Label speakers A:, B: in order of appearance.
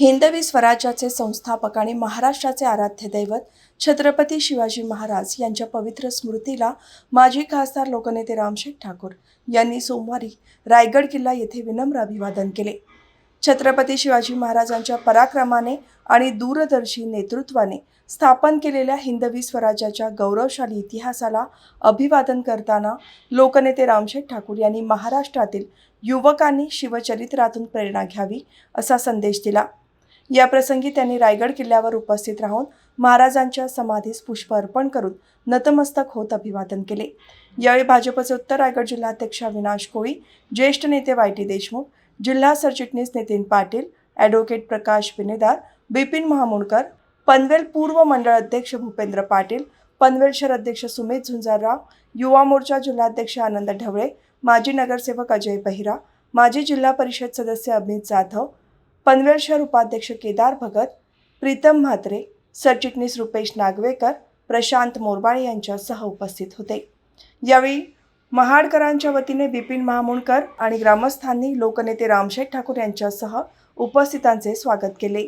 A: हिंदवी स्वराज्याचे संस्थापक आणि महाराष्ट्राचे आराध्य दैवत छत्रपती शिवाजी महाराज यांच्या पवित्र स्मृतीला माजी खासदार लोकनेते रामशेठ ठाकूर यांनी सोमवारी रायगड किल्ला येथे विनम्र अभिवादन केले. छत्रपती शिवाजी महाराजांच्या पराक्रमाने आणि दूरदर्शी नेतृत्वाने स्थापन केलेल्या हिंदवी स्वराज्याच्या गौरवशाली इतिहासाला अभिवादन करताना लोकनेते रामशेठ ठाकूर यांनी महाराष्ट्रातील युवकांनी शिवचरित्रातून प्रेरणा घ्यावी असा संदेश दिला. याप्रसंगी त्यांनी रायगड किल्ल्यावर उपस्थित राहून महाराजांच्या समाधीस पुष्प अर्पण करून नतमस्तक होत अभिवादन केले. यावेळी भाजपचे उत्तर रायगड जिल्हाध्यक्ष अविनाश कोळी ज्येष्ठ नेते वाय टी देशमुख जिल्हा सरचिटणीस नितीन पाटील ॲडव्होकेट प्रकाश बिनेदार बिपिन महामुणकर पनवेल पूर्व मंडळ अध्यक्ष भूपेंद्र पाटील पनवेल शहर अध्यक्ष सुमित झुंजारराव युवा मोर्चा जिल्हाध्यक्ष आनंद ढवळे माजी नगरसेवक अजय बहिरा माजी जिल्हा परिषद सदस्य अमित जाधव पनवेल शहर उपाध्यक्ष केदार भगत प्रीतम म्हात्रे सरचिटणीस रुपेश नागवेकर प्रशांत मोरबाळे यांच्यासह उपस्थित होते. यावेळी महाडकरांच्या वतीने बिपिन महामुणकर आणि ग्रामस्थांनी लोकनेते रामशेठ ठाकूर यांच्यासह उपस्थितांचे स्वागत केले.